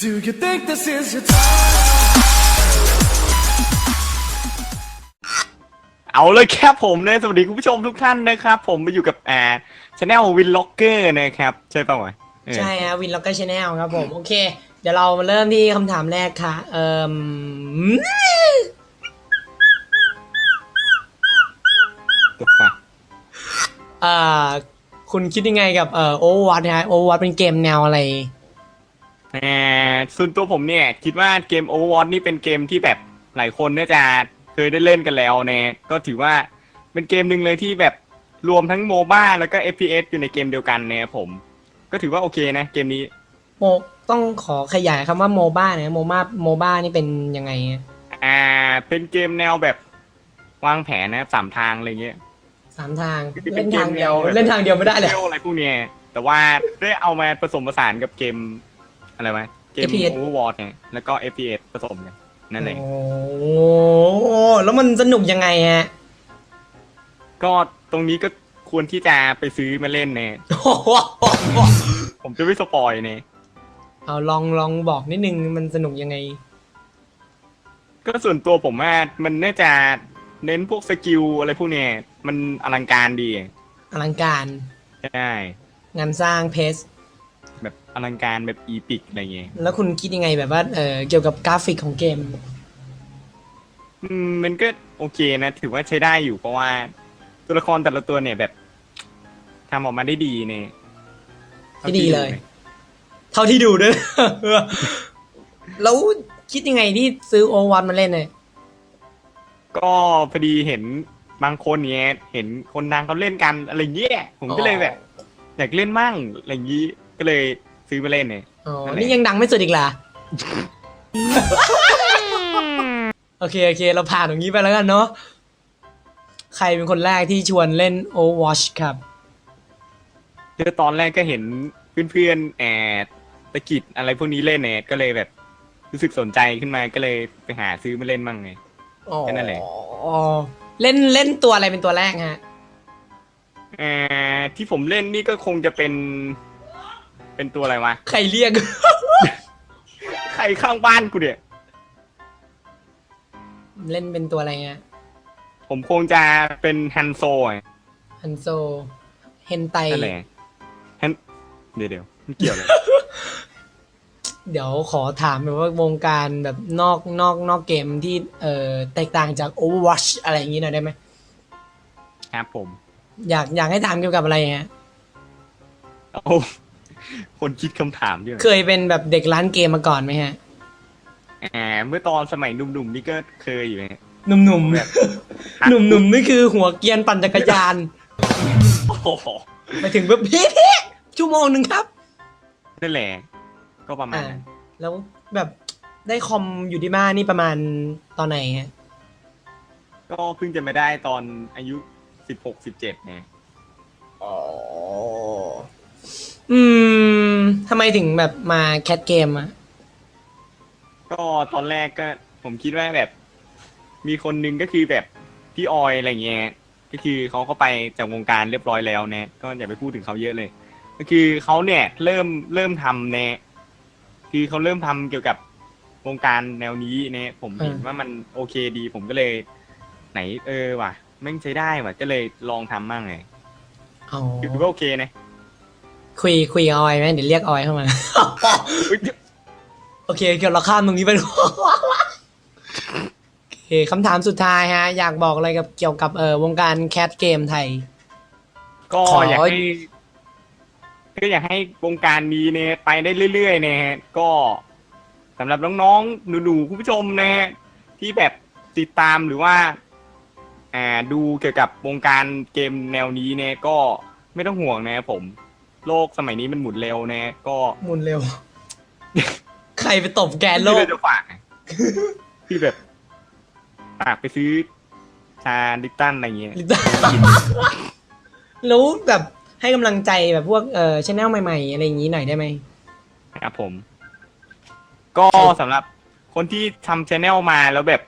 Do you think this is your time? เอาเลยครับผมนะสวัสดีคุณผู้ชมทุกท่านนะครับ ผมมาอยู่กับแอร์ชแนลวินล็อกเกอร์นะครับ ใช่ป่าวะเออใช่ฮะวินล็อกเกอร์ชาแนลครับผม โอเค เดี๋ยวเรามาเริ่มที่คำถามแรกค่ะ เอ่มตัวฝากเอ่อคุณคิดยังไงกับเอ่อโอวัตฮะโอวัตเป็นเกมแนวอะไร แอร์ส่วนตัวผมเนี่ย คิดว่าเกม Overwatch นี่เป็นเกมที่แบบหลายคนน่าจะเคยได้เล่นกันแล้วเนี่ยก็ถือว่าเป็นเกมหนึ่งเลยที่แบบรวมทั้งโมบ้าแล้วก็ FPS อยู่ในเกมเดียวกันเนี่ยผม ก็ถือว่าโอเคนะเกมนี้โมต้องขอขยายคำว่าโมบ้านะโมบ้าโมบ้านี่เป็นยังไงอะอ่าเป็นเกมแนวแบบวางแผนนะสามทางอะไรเงี้ย สามทางคือเป็เล่นนเกมทางเดียวแนวแบบ เล่นทางเดียวไม่ได้เลย เที่ยวอะไรพวกเนี้ยแต่ว่าได้เอามาผสมผสานกับเกม อะไรวะเกม FPS Overwatch เนี่ยแล้วก็ FPS ผสมกันนั่นเอง โอ้แล้วมันสนุกยังไงฮะก็ตรงนี้ก็ควรที่จะไปซื้อมาเล่นเนี่ยโอ้โหผมจะไม่สปอยเนี่ยเอาลองลองบอกนิดนึงมันสนุกยังไง ก็ส่วนตัวผมว่ามันน่าจะเน้นพวกสกิลอะไรพวกเนี้ยมันอลังการดีอลังการ ใช่ งานสร้างเพสแบบ อลังการแบบอีพิกอะไรเงี้ยแล้วคุณคิดยังไงแบบว่าเออเกี่ยวกับกราฟิกของเกม อืมมันก็โอเคนะ ถือว่าใช้ได้อยู่เพราะว่า ตัวละครแต่ละตัวเนี่ยแบบทำออกมาได้ดีเนี่ยได้ดีเลย เท่าที่ดูด้วย แล้วคิดยังไงที่ซื้อโอวันมาเล่นเนี่ยก็พอดีเห็นบางคนเนี่ยเห็นคนดังเขาเล่นกันอะไรเงี้ยผมก็เลยแบบอยากเล่นมั่งอะไรอย่างนี้ก็เลย ซื้อมาเล่นเนี่ย อ๋อนั่นแหละนี่ยังดังไม่สุดอีกเหรอ โอเค โอเค เราผ่านตรงนี้ไปแล้วกันเนาะ ใครเป็นคนแรกที่ชวนเล่น Overwatch ครับ คือตอนแรกก็เห็นเพื่อนๆแอดตะกิดอะไรพวกนี้เล่นเนี่ยก็เลยแบบ รู้สึกสนใจขึ้นมาก็เลยไปหาซื้อมาเล่นมั่งไง อ๋อแค่นั้นแหละเล่นเล่นตัวอะไรเป็นตัวแรกฮะแอดที่ผมเล่นนี่ก็คงจะเป็น เป็นตัวอะไรวะ ใครเรียก ใครข้างบ้านกูเนี่ย เล่นเป็นตัวอะไรฮะผมคงจะเป็นฮันโซอะฮันโซ เฮนไต นั่นแหละฮันเดี๋ยวเดี๋ยวมันเกี่ยวเลย เดี๋ยวขอถามแบบว่าวงการแบบนอกนอกนอกเกมที่เอ่อแตกต่างจาก Overwatch อะไรอย่างนี้หน่อยได้ไหม ครับผม อยากอยากให้ถามเกี่ยวกับอะไรฮะเอา คนคิดคำถามด้วยเคยเป็นแบบเด็กร้านเกมมาก่อนไหมฮะ แหมเมื่อตอนสมัยหนุ่มๆนี่ก็เคยอยู่นะ หนุ่มแบบ ๆ หนุ่มๆนี่คือหัวเกรียนปั่นจักรยานโอ้โหไปถึงแบบพี่พี่ชั่วโมงหนึ่งครับนั่นแหละ ก็ประมาณอ่านั้นแล้วแบบได้คอมอยู่ที่บ้านนี่ประมาณตอนไหนฮะก็เพิ่งจะมาได้ตอนอายุสิบหกสิบเจ็ดเนี่ยอ๋อ อืมทำไมถึงแบบมาแคทเกมอะก็ตอนแรกก็ ผมคิดว่าแบบ มีคนนึงก็คือแบบพี่ออยอะไรเงี้ยก็คือเขาก็ไปจากวงการเรียบร้อยแล้วเนี่ยก็อย่าไปพูดถึงเขาเยอะเลย ก็คือเขาเนี่ย เริ่มเริ่มทำเนี่ยคือเขาเริ่มทำเกี่ยวกับวงการแนวนี้เนี่ยผมเห็นว่ามันโอเคดี ผมก็เลย ไหน เออว่ะแม่งใช้ได้ว่ะก็เลยลองทำมั่งไงอ๋อ คือว่าโอเคนะ คุยคุยกับออยไหมเดี๋ยวเรียกออยเข้ามาอุ๊ยโอเคเกี่ยวเราข้ามตรงนี้ไปโอเคคำถามสุดท้ายฮะ อยากบอกอะไรกับเกี่ยวกับเอ่อวงการแคทเกมไทย ก็ขออยากให้ก็อยากให้วงการนี้เนี่ยไปได้เรื่อยๆนะฮะก็สำหรับน้องๆหนูๆคุณผู้ชมนะฮะที่แบบติดตามหรือว่า อ่าดูเกี่ยวกับวงการเกมแนวนี้เนี่ยก็ไม่ต้องห่วงนะครับผม โลกสมัยนี้มันหมุนเร็วนะก็หมุนเร็ว ใครไปตบแกนโลที่กเราจะฝากที่แบบฝากไปซื้อชาดิตันอะไรเงี้ยแล้วแบบให้กำลังใจแบบพวกเอ่อชแนลใหม่ๆ อะไรอย่างนี้หน่อยได้ไหมครับผม ก็สำหรับคนที่ทำชแนลมาแล้วแบบ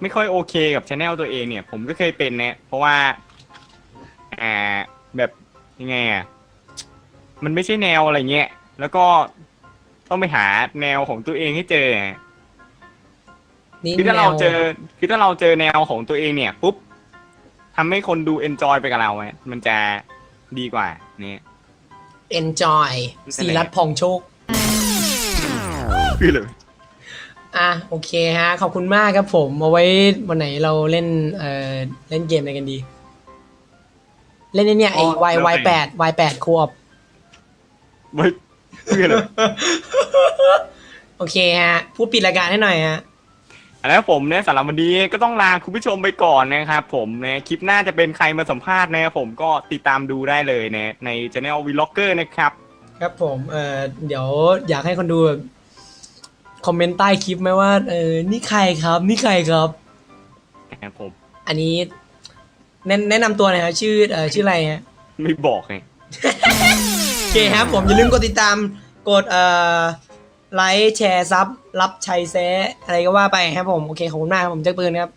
ไม่ค่อยโอเคกับชแนลตัวเองเนี่ย ผมก็เคยเป็นเนี่ยเพราะว่า อ่าแบบยังไงอะ มันไม่ใช่แนวอะไรเงี้ย แล้วก็ต้องไปหาแนวของตัวเองให้เจอไงนี่คือถ้าเราแนวเจอ คือถ้าเราเจอแนวของตัวเองเนี่ยปุ๊บทำให้คนดูเอนจอยไปกับเราไงมันจะดีกว่าเนี่ย enjoy สีรัตน์พองโชค คือเลย อะโอเคฮะ ขอบคุณมากครับผมเอาไว้วันไหนเราเล่นเอ่อเล่นเกมอะไรกันดี เล่นไอ้เนี่ยไอ้ Y Y แปด Y แปดคบ ไม่คือเลยโอเคฮะ พูดปิดรายการให้หน่อยฮะ แล้วผมเนี่ยสำหรับวันนี้ก็ต้องลาคุณผู้ชมไปก่อนนะครับผมนะคลิปหน้าจะเป็นใครมาสัมภาษณ์นะครับผมก็ติดตามดูได้เลยนะใน channel Vlogger นะครับ ครับผมเอ่อเดี๋ยวอยากให้คนดูแบบคอมเมนต์ใต้คลิปไหมว่าเออนี่ใครครับนี่ใครครับ นะครับผม อันนี้ แนะแนะนำตัวหน่อยครับชื่อเอ่อชื่ออะไรฮะ ไม่บอกไงโอ เคครับผมอย่าลืมกดติดตามกดเอ่อไลค์แชร์ซับรับชัยแซะอะไรก็ว่าไปครับผม โอเค ขอบคุณมากครับผมแจ็คปืนครับ